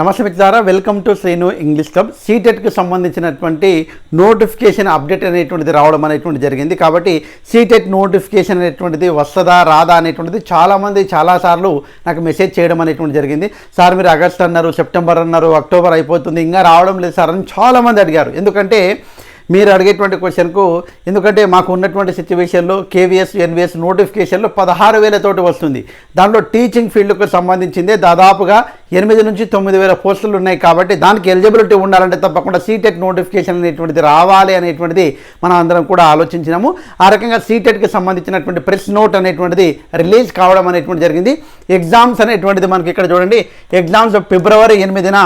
నమస్తే మిత్రులారా welcome to Sreenu English club. సీటెట్కి సంబంధించినటువంటి నోటిఫికేషన్ అప్డేట్ అనేటువంటిది రావడం అనేటువంటి జరిగింది. కాబట్టి సీటెట్ నోటిఫికేషన్ అనేటువంటిది వస్తుందా రాదా అనేటువంటిది చాలామంది చాలాసార్లు నాకు మెసేజ్ చేయడం అనేటువంటి జరిగింది. సార్ మీరు ఆగస్ట్ అన్నారు సెప్టెంబర్ అన్నారు అక్టోబర్ అయిపోతుంది ఇంకా రావడం లేదు సార్ అని చాలామంది అడిగారు. ఎందుకంటే మీరు అడిగేటువంటి క్వశ్చన్కు ఎందుకంటే మాకు ఉన్నటువంటి సిచ్యువేషన్లో కేవీఎస్ ఎన్విఎస్ నోటిఫికేషన్లో పదహారు వేలతోటి వస్తుంది. దాంట్లో టీచింగ్ ఫీల్డ్కు సంబంధించిందే దాదాపుగా ఎనిమిది నుంచి తొమ్మిది వేల పోస్టులు ఉన్నాయి కాబట్టి దానికి ఎలిజిబిలిటీ ఉండాలంటే తప్పకుండా సీటెట్ నోటిఫికేషన్ అనేటువంటిది రావాలి అనేటువంటిది మనం అందరం కూడా ఆలోచించినాము. ఆ రకంగా సీటెట్కి సంబంధించినటువంటి ప్రెస్ నోట్ అనేటువంటిది రిలీజ్ కావడం అనేటువంటి జరిగింది. ఎగ్జామ్స్ అనేటువంటిది మనకి ఇక్కడ చూడండి. ఎగ్జామ్స్ ఫిబ్రవరి ఎనిమిదిన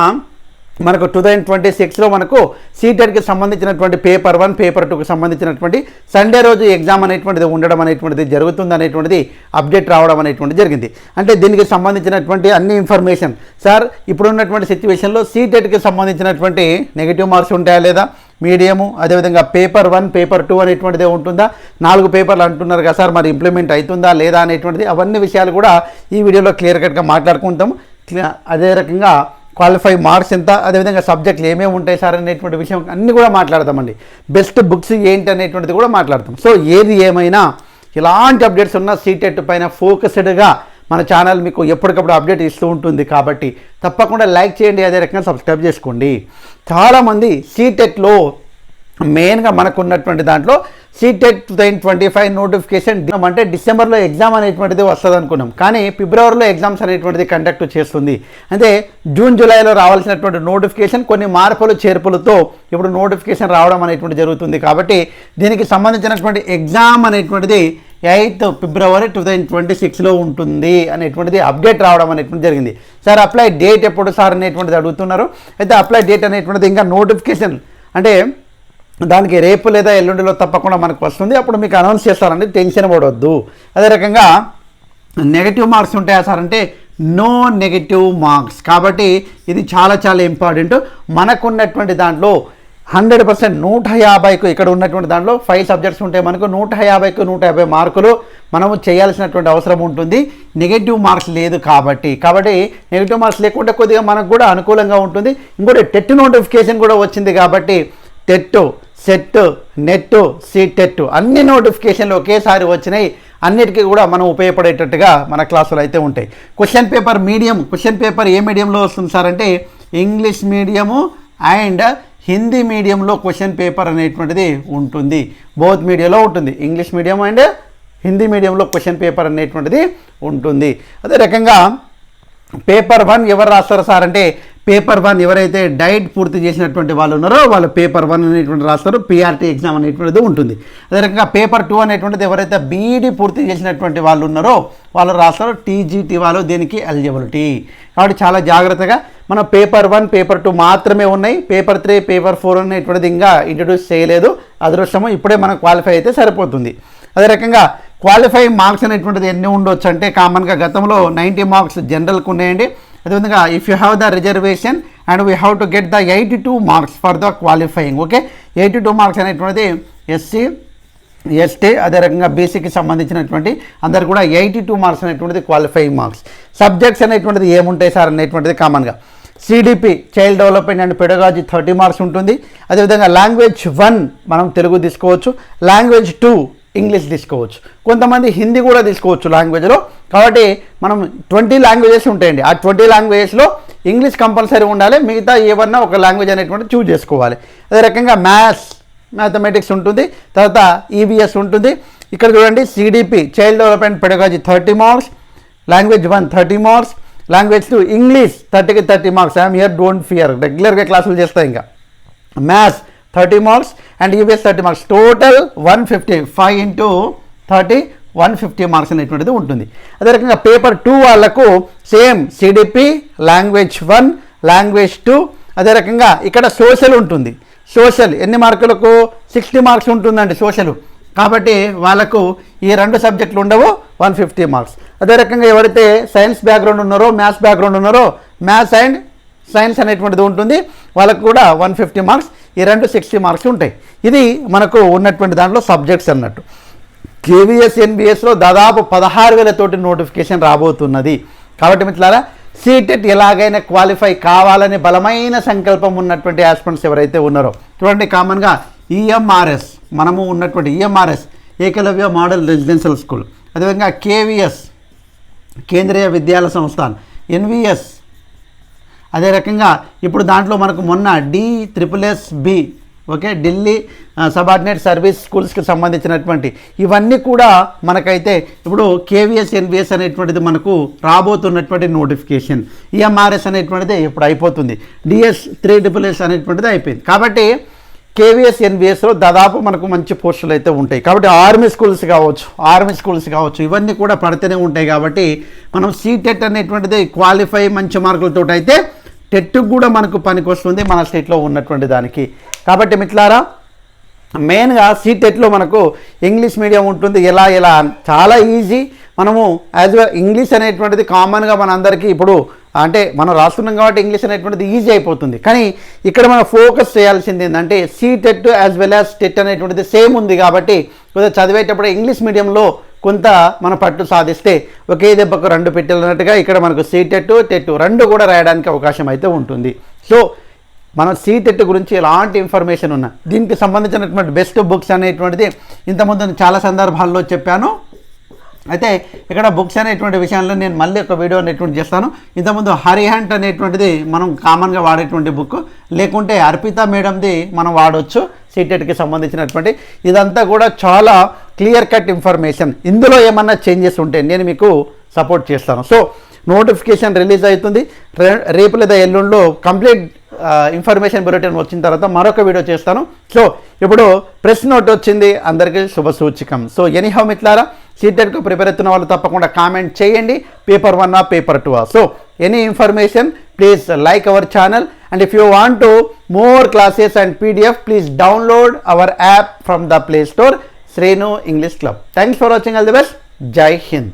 మనకు టూ థౌజండ్ ట్వంటీ సిక్స్లో మనకు సీటెట్కి సంబంధించినటువంటి పేపర్ వన్ పేపర్ టూకి సంబంధించినటువంటి సండే రోజు ఎగ్జామ్ అనేటువంటిది ఉండడం అనేటువంటిది జరుగుతుంది అనేటువంటిది అప్డేట్ రావడం అనేటువంటిది జరిగింది. అంటే దీనికి సంబంధించినటువంటి అన్ని ఇన్ఫర్మేషన్ సార్ ఇప్పుడు ఉన్నటువంటి సిచ్యువేషన్లో సీటెట్కి సంబంధించినటువంటి నెగిటివ్ మార్క్స్ ఉంటాయా లేదా? మీడియము అదేవిధంగా పేపర్ వన్ పేపర్ టూ అనేటువంటిదే ఉంటుందా? నాలుగు పేపర్లు అంటున్నారు కదా సార్ మరి ఇంప్లిమెంట్ అవుతుందా లేదా అనేటువంటిది అవన్నీ విషయాలు కూడా ఈ వీడియోలో క్లియర్ కట్గా మాట్లాడుకుంటాం అదే రకంగా క్వాలిఫై మార్క్స్ ఎంత అదేవిధంగా సబ్జెక్టులు ఏమేమి ఉంటాయి సార్ అనేటువంటి విషయం అన్నీ కూడా మాట్లాడతామండి. బెస్ట్ బుక్స్ ఏంటి అనేటువంటిది కూడా మాట్లాడతాం. సో ఏది ఏమైనా ఇలాంటి అప్డేట్స్ ఉన్న సీటెట్ పైన ఫోకస్డ్గా మన ఛానల్ మీకు ఎప్పటికప్పుడు అప్డేట్ ఇస్తూ ఉంటుంది కాబట్టి తప్పకుండా లైక్ చేయండి అదే రకంగా సబ్స్క్రైబ్ చేసుకోండి. చాలామంది సీటెట్లో మెయిన్గా మనకు ఉన్నటువంటి దాంట్లో CTET two thousand twenty five notification అంటే డిసెంబర్లో ఎగ్జామ్ అనేటువంటిది వస్తుంది అనుకున్నాం. కానీ ఫిబ్రవరిలో ఎగ్జామ్స్ అనేటువంటిది కండక్ట్ చేస్తుంది. అంటే జూన్ జూలైలో రావాల్సినటువంటి నోటిఫికేషన్ కొన్ని మార్పులు చేర్పులతో ఇప్పుడు నోటిఫికేషన్ రావడం అనేటువంటి జరుగుతుంది. కాబట్టి దీనికి సంబంధించినటువంటి ఎగ్జామ్ అనేటువంటిది eighth February two thousand twenty సిక్స్లో ఉంటుంది అనేటువంటిది అప్డేట్ రావడం అనేటువంటి జరిగింది. సార్ అప్లై డేట్ ఎప్పుడు సార్ అనేటువంటిది అడుగుతున్నారు. అయితే అప్లై డేట్ అనేటువంటిది ఇంకా నోటిఫికేషన్ అంటే దానికి రేపు లేదా ఎల్లుండిలో తప్పకుండా మనకు వస్తుంది. అప్పుడు మీకు అనౌన్స్ చేస్తారండి టెన్షన్ పడవద్దు అదే రకంగా నెగటివ్ మార్క్స్ ఉంటాయా సార్ అంటే నో నెగటివ్ మార్క్స్. కాబట్టి ఇది చాలా చాలా ఇంపార్టెంట్. మనకున్నటువంటి దాంట్లో హండ్రెడ్ పర్సెంట్ నూట యాభైకు ఇక్కడ ఉన్నటువంటి దాంట్లో ఫైవ్ సబ్జెక్ట్స్ ఉంటాయి మనకు నూట యాభైకు నూట యాభై మార్కులు మనము చేయాల్సినటువంటి అవసరం ఉంటుంది. నెగటివ్ మార్క్స్ లేదు కాబట్టి. కాబట్టి నెగటివ్ మార్క్స్ లేకుండా కొద్దిగా మనకు కూడా అనుకూలంగా ఉంటుంది. ఇంకోటి టెట్ నోటిఫికేషన్ కూడా వచ్చింది కాబట్టి టెట్ సెట్ నెట్ సీటెట్ అన్ని నోటిఫికేషన్లు ఒకేసారి వచ్చినాయి. అన్నిటికీ కూడా మనం ఉపయోగపడేటట్టుగా మన క్లాసులు అయితే ఉంటాయి. Question paper medium question paper ఏ మీడియంలో వస్తుంది సార్ అంటే ఇంగ్లీష్ మీడియము అండ్ హిందీ మీడియంలో క్వశ్చన్ పేపర్ అనేటువంటిది ఉంటుంది. బోత్ మీడియాలో ఉంటుంది. ఇంగ్లీష్ మీడియం అండ్ హిందీ మీడియంలో క్వశ్చన్ పేపర్ అనేటువంటిది ఉంటుంది. అదే రకంగా పేపర్ వన్ ఎవరు రాస్తారు సార్ అంటే పేపర్ వన్ ఎవరైతే డైట్ పూర్తి చేసినటువంటి వాళ్ళు ఉన్నారో వాళ్ళు పేపర్ వన్ అనేటువంటి రాస్తారు పిఆర్టీ ఎగ్జామ్ అనేటువంటిది ఉంటుంది. అదే రకంగా పేపర్ టూ అనేటువంటిది ఎవరైతే బీఈడి పూర్తి చేసినటువంటి వాళ్ళు ఉన్నారో వాళ్ళు రాస్తారు టీజీటీ వాళ్ళు దీనికి? ఎలిజిబిలిటీ కాబట్టి చాలా జాగ్రత్తగా మనం పేపర్ వన్ పేపర్ టూ మాత్రమే ఉన్నాయి. పేపర్ త్రీ పేపర్ ఫోర్ అనేటువంటిది ఇంకా ఇంట్రడ్యూస్ చేయలేదు. అదృష్టము ఇప్పుడే మనం క్వాలిఫై అయితే సరిపోతుంది. అదే రకంగా క్వాలిఫై మార్క్స్ అనేటువంటిది ఎన్ని ఉండొచ్చు అంటే కామన్గా గతంలో నైంటీ మార్క్స్ జనరల్కి ఉన్నాయండి. అదేవిధంగా if you have the reservation and we have to get the eighty two marks for the qualifying okay eighty two marks అనేటువంటిది ఎస్సీ ఎస్టీ అదే రకంగా బీసీకి సంబంధించినటువంటి అందరు కూడా ఎయిటీ టూ మార్క్స్ అనేటువంటిది క్వాలిఫైయింగ్ మార్క్స్ సబ్జెక్ట్స్ అనేటువంటిది ఏముంటాయి సార్ అనేటువంటిది కామన్గా CDP child development and pedagogy thirty marks ఉంటుంది. అదేవిధంగా లాంగ్వేజ్ వన్ మనం తెలుగు తీసుకోవచ్చు. లాంగ్వేజ్ టూ ఇంగ్లీష్ తీసుకోవచ్చు. కొంతమంది హిందీ కూడా తీసుకోవచ్చు లాంగ్వేజ్లో కాబట్టి మనం ట్వంటీ లాంగ్వేజెస్ ఉంటాయండి. ఆ ట్వంటీ లాంగ్వేజెస్లో ఇంగ్లీష్ కంపల్సరీ ఉండాలి. మిగతా ఏమన్నా ఒక లాంగ్వేజ్ అనేటువంటి చూజ్ చేసుకోవాలి. అదే రకంగా మ్యాథ్స్ మ్యాథమెటిక్స్ ఉంటుంది. తర్వాత ఈవీఎస్ ఉంటుంది. ఇక్కడ చూడండి CDP child development pedagogy thirty marks language one thirty marks language two English థర్టీకి thirty marks I'm here don't fear రెగ్యులర్గా క్లాసులు చేస్తాయి ఇంకా. Maths thirty marks and EVS thirty marks total one fifty five into thirty one fifty marks అనేటువంటిది ఉంటుంది. అదే రకంగా paper two వాళ్ళకు same CDP language one language two అదే రకంగా ఇక్కడ సోషల్ ఉంటుంది. సోషల్ ఎన్ని మార్కులకు? సిక్స్టీ మార్క్స్ ఉంటుందండి సోషల్. కాబట్టి వాళ్ళకు ఈ రెండు సబ్జెక్టులు ఉండవు వన్ ఫిఫ్టీ మార్క్స్. అదే రకంగా ఎవరైతే సైన్స్ బ్యాక్గ్రౌండ్ ఉన్నారో మ్యాథ్స్ బ్యాక్గ్రౌండ్ ఉన్నారో మ్యాథ్స్ అండ్ సైన్స్ అనేటువంటిది ఉంటుంది వాళ్ళకు కూడా వన్ ఫిఫ్టీ మార్క్స్ ఈ రెండు సిక్స్టీ మార్క్స్ ఉంటాయి. ఇది మనకు ఉన్నటువంటి దాంట్లో సబ్జెక్ట్స్ అన్నట్టు. కేవీఎస్ ఎన్బిఎస్లో దాదాపు పదహారు వేల తోటి నోటిఫికేషన్ రాబోతున్నది. కాబట్టి మిత్రులారా సీటెట్ ఎలాగైనా క్వాలిఫై కావాలని బలమైన సంకల్పం ఉన్నటువంటి ఆస్పిరెంట్స్ ఎవరైతే ఉన్నారో చూడండి కామన్గా ఈఎంఆర్ఎస్ మనము ఉన్నటువంటి EMRS Eklavya model residential school. అదేవిధంగా కేవీఎస్ కేంద్రీయ విద్యాలయ సంస్థాన్ ఎన్విఎస్. అదే రకంగా ఇప్పుడు దాంట్లో మనకు మొన్న D triple S B okay? Delhi subordinate service స్కూల్స్కి సంబంధించినటువంటి ఇవన్నీ కూడా మనకైతే ఇప్పుడు కేవీఎస్ ఎన్బిఎస్ అనేటువంటిది మనకు రాబోతున్నటువంటి నోటిఫికేషన్. ఈఎంఆర్ఎస్ అనేటువంటిది ఇప్పుడు అయిపోతుంది. డిఎస్ త్రీ ట్రిపుల్ ఎస్ అనేటువంటిది అయిపోయింది. కాబట్టి కేవీఎస్ ఎన్బిఎస్లో దాదాపు మనకు మంచి పోస్టులు అయితే ఉంటాయి. కాబట్టి ఆర్మీ స్కూల్స్ కావచ్చు ఆర్మీ స్కూల్స్ కావచ్చు ఇవన్నీ కూడా పడితేనే ఉంటాయి కాబట్టి మనం సీటెట్ అనేటువంటిది క్వాలిఫై మంచి మార్కులతో అయితే టెట్ కూడా మనకు పనికి వస్తుంది మన స్టేట్లో ఉన్నటువంటి దానికి. కాబట్టి మిట్లారా మెయిన్గా సీటెట్లో మనకు ఇంగ్లీష్ మీడియం ఉంటుంది. ఎలా ఎలా? చాలా ఈజీ. మనము యాజ్ వెల్ ఇంగ్లీష్ అనేటువంటిది కామన్గా మనందరికీ ఇప్పుడు అంటే మనం రాస్తున్నాం కాబట్టి ఇంగ్లీష్ అనేటువంటిది ఈజీ అయిపోతుంది. కానీ ఇక్కడ మనం ఫోకస్ చేయాల్సింది ఏంటంటే CTET as well as TET అనేటువంటిది సేమ్ ఉంది కాబట్టి కొద్దిగా చదివేటప్పుడు ఇంగ్లీష్ మీడియంలో కొంత మన పట్టు సాధిస్తే ఒకే దెబ్బకు రెండు పెట్టినట్టుగా ఇక్కడ మనకు సీటెట్ టెట్ రెండు కూడా రాయడానికి అవకాశం అయితే ఉంటుంది. సో మనం సీటెట్ గురించి ఎలాంటి ఇన్ఫర్మేషన్ ఉన్నా. దీనికి సంబంధించినటువంటి బెస్ట్ బుక్స్ అనేటువంటిది ఇంతకుముందు చాలా సందర్భాల్లో చెప్పాను. అయితే ఇక్కడ బుక్స్ అనేటువంటి విషయంలో నేను మళ్ళీ ఒక వీడియో అనేటువంటి చేస్తాను. ఇంతకుముందు హరిహంట్ అనేటువంటిది మనం కామన్గా వాడేటువంటి బుక్ లేకుంటే అర్పిత మేడంది మనం వాడవచ్చు సీటెట్కి సంబంధించినటువంటి. ఇదంతా కూడా చాలా క్లియర్ కట్ ఇన్ఫర్మేషన్ ఇందులో ఏమన్నా చేంజెస్ ఉంటే నేను మీకు సపోర్ట్ చేస్తాను. సో నోటిఫికేషన్ రిలీజ్ అవుతుంది. రే- రేపు లేదా ఎల్లుండిలో కంప్లీట్ ఇన్ఫర్మేషన్ బులెటిన్ వచ్చిన తర్వాత మరొక వీడియో చేస్తాను. సో ఇప్పుడు ప్రెస్ నోట్ వచ్చింది. అందరికీ శుభ సూచికం. సో ఎనీహౌ మిట్లారా సీటెట్కు ప్రిపేర్ అవుతున్న వాళ్ళు తప్పకుండా కామెంట్ చేయండి. Paper one paper two so any information please like our channel and if you want to more classes and PDF please download our app from the play store Sreenu English club thanks for watching all the best జై హింద్